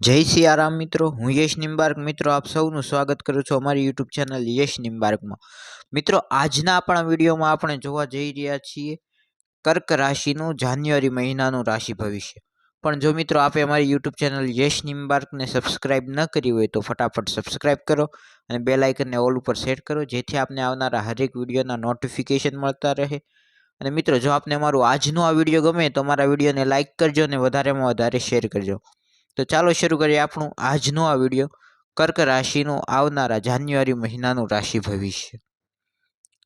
જય સિયારામ મિત્રો, હું યશ નિમ્બાર્ક મિત્રો, આપ સૌનું સ્વાગત કરું છું અમારી યુટ્યુબ ચેનલ યશ નિમ્બાર્કમાં મિત્રો, આજના આપણા વિડીયોમાં આપણે જોવા જઈ રહ્યા છીએ કર્ક રાશિનું જાન્યુઆરી મહિનાનું રાશિ ભવિષ્ય. પણ જો મિત્રો આપે અમારી યુટ્યુબ ચેનલ યશ નિમ્બાર્કને સબસ્ક્રાઇબ ન કરી હોય તો ફટાફટ સબસ્ક્રાઇબ કરો અને બે લાઇકનને ઓલ ઉપર સેટ કરો, જેથી આપને આવનારા હરેક વિડીયોના નોટિફિકેશન મળતા રહે. અને મિત્રો, જો આપને અમારું આજનો આ વીડિયો ગમે તો અમારા વિડીયોને લાઇક કરજો અને વધારેમાં વધારે શેર કરજો. તો ચાલો શરૂ કરીએ આપણું આજનો આ વીડિયો. કર્ક રાશિનું આવનારા જાન્યુઆરી મહિનાનું રાશિ ભવિષ્ય.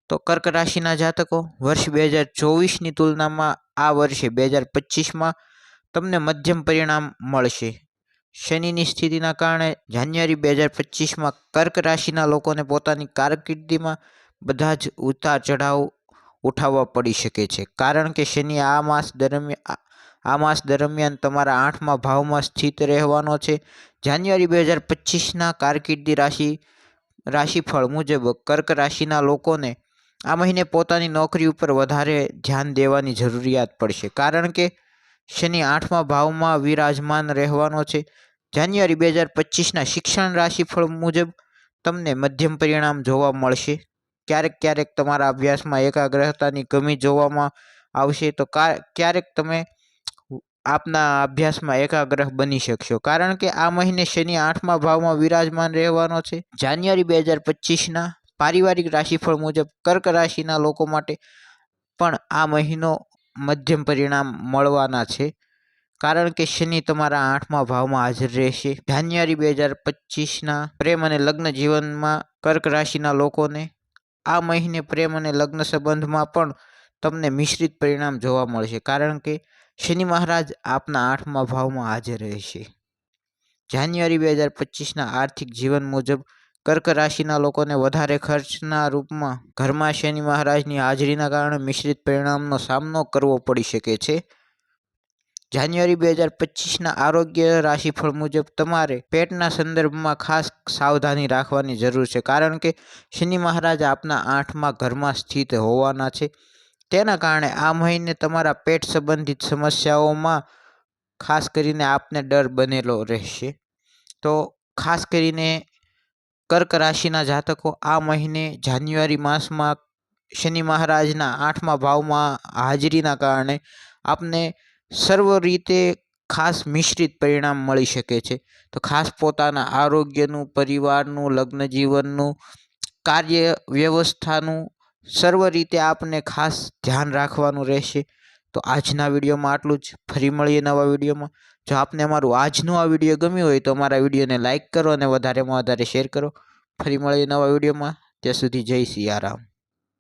તો કર્ક રાશિના જાતકો, વર્ષ બે હજાર ચોવીસની તુલનામાં આ વર્ષે બે હજાર પચીસમાં તમને મધ્યમ પરિણામ મળશે. શનિની સ્થિતિના કારણે જાન્યુઆરી બે હજાર પચીસમાં કર્ક રાશિના લોકોને પોતાની કારકિર્દીમાં બધા જ ઉતાર ચઢાવ ઉઠાવવા પડી શકે છે. કારણ કે શનિ આ માસ દરમિયાન આ માસ દરમિયાન તમારા આઠમા ભાવમાં સ્થિત રહેવાનો છે. જાન્યુઆરી બે હજાર પચીસના કારકિર્દી રાશિ, રાશિફળ મુજબ કર્ક રાશિના લોકોને આ મહિને પોતાની નોકરી ઉપર વધારે ધ્યાન દેવાની જરૂરિયાત પડશે. કારણ કે શનિ આઠમા ભાવમાં વિરાજમાન રહેવાનો છે. જાન્યુઆરી બે હજાર પચીસના શિક્ષણ રાશિફળ મુજબ તમને મધ્યમ પરિણામ જોવા મળશે. ક્યારેક ક્યારેક તમારા અભ્યાસમાં એકાગ્રતાની કમી જોવામાં આવશે. તો ક્યારેક તમે આપના અભ્યાસમાં એકાગ્રહ બની શકશો. કારણ કે આ મહિને શનિ આઠમા ભાવમાં વિરાજમાન રહેવાનો છે. જાન્યુઆરી બે હજાર પચીસના પારિવારિક રાશિફળ મુજબ કર્ક રાશિના લોકો માટે પણ આ મહિનો મધ્યમ પરિણામ મળવાના છે. કારણ કે શનિ તમારા આઠમા ભાવમાં હાજર રહેશે. જાન્યુઆરી બે હજાર પચીસના પ્રેમ અને લગ્ન જીવનમાં કર્ક રાશિના લોકોને આ મહિને પ્રેમ અને લગ્ન સંબંધમાં પણ તમને મિશ્રિત પરિણામ જોવા મળશે. કારણ કે શનિ મહારાજ આપના આઠમા ભાવમાં હાજર રહેશે. જાન્યુઆરી બે હજાર પચીસના આર્થિક જીવન મુજબ કર્ક રાશિના લોકોને વધારે ખર્ચના રૂપમાં ઘરમાં શનિ મહારાજની હાજરીના કારણે મિશ્રિત પરિણામનો સામનો કરવો પડી શકે છે. જાન્યુઆરી બે હજાર પચીસના આરોગ્ય રાશિફળ મુજબ તમારે પેટના સંદર્ભમાં ખાસ સાવધાની રાખવાની જરૂર છે, કારણ કે શનિ મહારાજ આપના આઠમા ઘરમાં સ્થિત હોવાના છે. તેના કારણે આ મહિને તમારા પેટ સંબંધિત સમસ્યાઓમાં ખાસ કરીને આપને ડર બનેલો રહેશે. તો ખાસ કરીને કર્ક રાશિના જાતકો આ મહિને જાન્યુઆરી માસમાં શનિ મહારાજના આઠમા ભાવમાં હાજરીના કારણે આપને સર્વ રીતે ખાસ મિશ્રિત પરિણામ મળી શકે છે. તો ખાસ પોતાના આરોગ્યનું, પરિવારનું લગ્ન જીવનનું કાર્ય વ્યવસ્થાનું સર્વ રીતે આપને ખાસ ધ્યાન રાખવાનું રહેશે. તો આજના વિડીયોમાં આટલું જ. ફરી મળીએ નવા વિડીયોમાં. જો આપને અમારું આજનો આ વીડિયો ગમ્યો હોય તો અમારા વિડીયોને લાઇક કરો અને વધારેમાં વધારે શેર કરો. ફરી મળીએ નવા વિડીયોમાં. ત્યાં સુધી જય સિયારામ.